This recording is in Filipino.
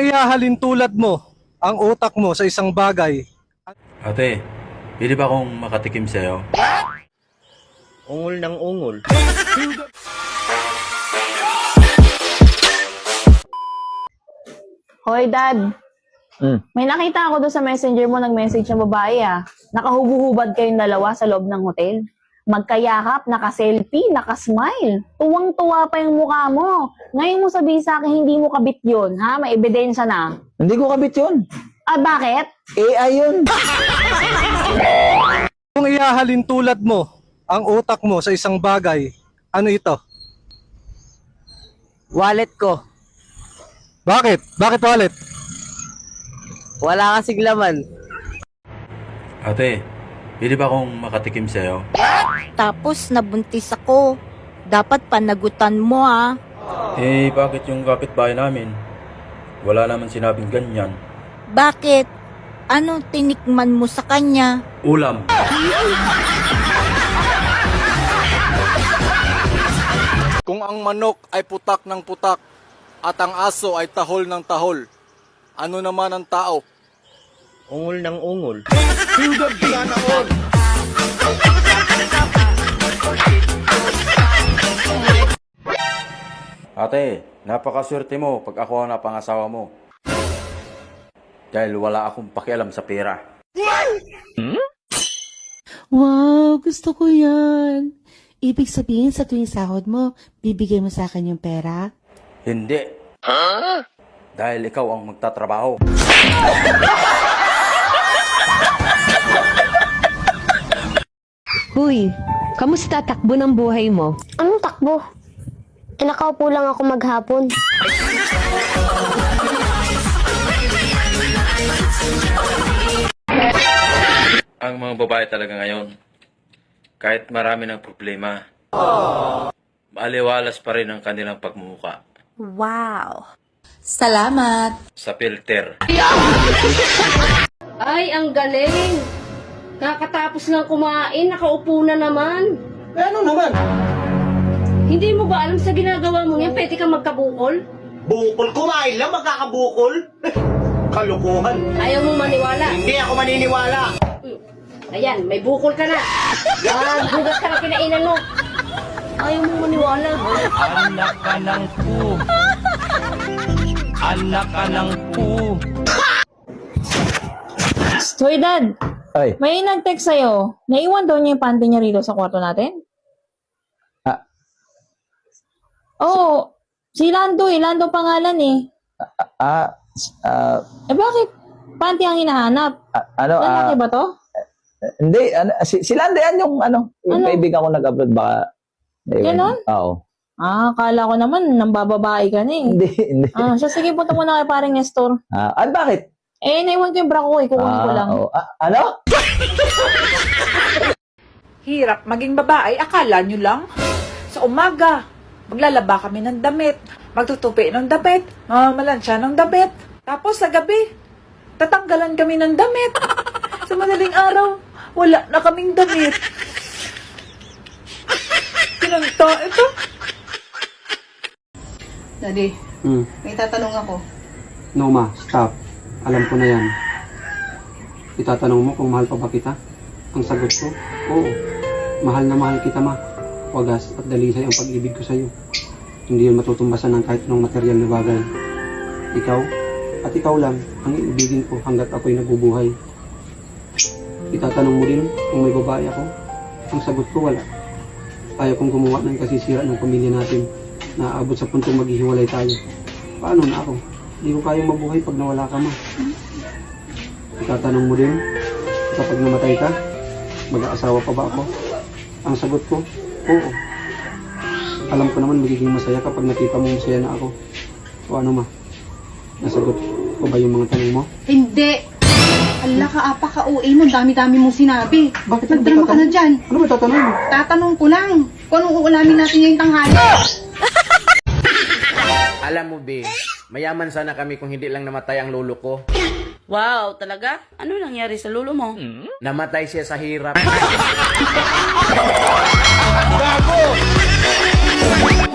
Kung ihahalin tulad mo ang utak mo sa isang bagay, Ate, pwede ba akong makatikim sa'yo? Ungol ng ungol. Hoy, Dad. Hmm. May nakita ako doon sa messenger mo, nag-message ng babae ah. Nakahubo-hubad kayong dalawa sa loob ng hotel. Magkayakap, naka-selfie, naka-smile. Tuwang-tuwa pa yung mukha mo. Ngayon mo sabihin sa akin, hindi mo kabit yun, ha? May ebidensya na. Hindi ko kabit yun. Ah, bakit? AI yun. kung ihahalin tulad mo ang utak mo sa isang bagay, ano ito? Wallet ko. Bakit? Bakit wallet? Wala kasing laman. Ate, pwede ba akong makatikim sa'yo? Tapos nabuntis ako. Dapat panagutan mo ah. Eh, bakit yung kapitbahay namin? Wala naman sinabing ganyan. Bakit? Ano tinikman mo sa kanya? Ulam. Kung ang manok ay putak ng putak at ang aso ay tahol ng tahol, ano naman ang tao? Ungol ng ungol. Ate, napakaswerte mo pag ako ang napangasawa mo. Dahil wala akong pakialam sa pera. Wow, gusto ko yan. Ibig sabihin sa tuwing sahod mo, bibigay mo sa akin yung pera? Hindi. Dahil ikaw ang magtatrabaho. Huy, kamusta takbo ng buhay mo? Anong takbo? Eh, nakaupo lang ako maghapon. Ang mga babae talaga ngayon, kahit marami ng problema, maaliwalas pa rin ang kanilang pagmumuka Wow. Salamat! sa filter. Ay, ang galing! Kakatapos lang kumain, nakaupo na naman. Ano naman? Hindi mo ba alam sa ginagawa mo yan, pwede kang magkabukol? Bukol kumain lang, magkakabukol. Kalukuhan. Ayaw mo maniwala. Hindi ako maniniwala. Ayan, may bukol ka na. Yan, hugas ka na kinainan mo. Ayaw mo maniwala. Anak ka ng pu. Anak ka ng pu. Hoy, Dad. Ay. May nag-text sa'yo. Naiwan daw niya yung panty niya rito sa kwarto natin? Ah. Oo. si Lando eh. Lando pangalan eh. Ah, ah, Eh bakit? Panty ang hinahanap. ah, ano, ah, Lalaki ba to? hindi, ano, si, si Landean yung, ano, yung Ano? kaibigan ko nag-abroad, baka. Ganon? Oo. Ah, kala ko naman, nang bababae ka na eh. Hindi, hindi. Ah, siya, sige, punta muna kay paring Nestor. Ah, at bakit? Eh, naiwan ko yung bra ko eh. Kukunin ko Ah, lang. oo. Ah, ano? Hirap maging babae, akala nyo lang. Sa umaga, maglalaba kami ng damit, magtutupi ng damit, mamamalansya ng damit. Tapos sa gabi, tatanggalan kami ng damit. Sa madaling araw, wala na kaming damit. Kinanta ito. Daddy, Hmm. may tatanong ako. No ma, stop. Alam ko na yan. Itatanong mo kung mahal pa ba kita? Ang sagot ko, oo. Mahal na mahal kita ma. Wagas at dalisay ang pag-ibig ko sa'yo. Hindi yun matutumbasan ng kahit anong material na bagay. Ikaw, at ikaw lang, ang iibigin ko hanggat ako'y nabubuhay. Itatanong mo rin kung may babae ako? Ang sagot ko, wala. Ayaw kong gumawa ng kasisira ng pamilya natin na aabot sa puntong maghihiwalay tayo. Paano na ako? Hindi ko kayang mabuhay pag nawala ka ma. Itatanong mo din, kapag namatay ka, mag-aasawa pa ba ako? Ang sagot ko, oo. Alam ko naman magiging masaya kapag nakita mo masaya na ako. O ano ma? Nasagot ko ba yung mga tanong mo? Hindi! Ala ka, apa ka, uwi mo, dami-dami mo sinabi. Bakit Nagdrama ka na dyan. Ano ba tatanong mo? Tatanong ko lang, kung anong uulamin natin ngayong tanghali. Alam mo, be, mayaman sana kami kung hindi lang namatay ang lolo ko. Wow, talaga? Ano nangyari sa lulo mo? Namatay siya sa hirap. Gago!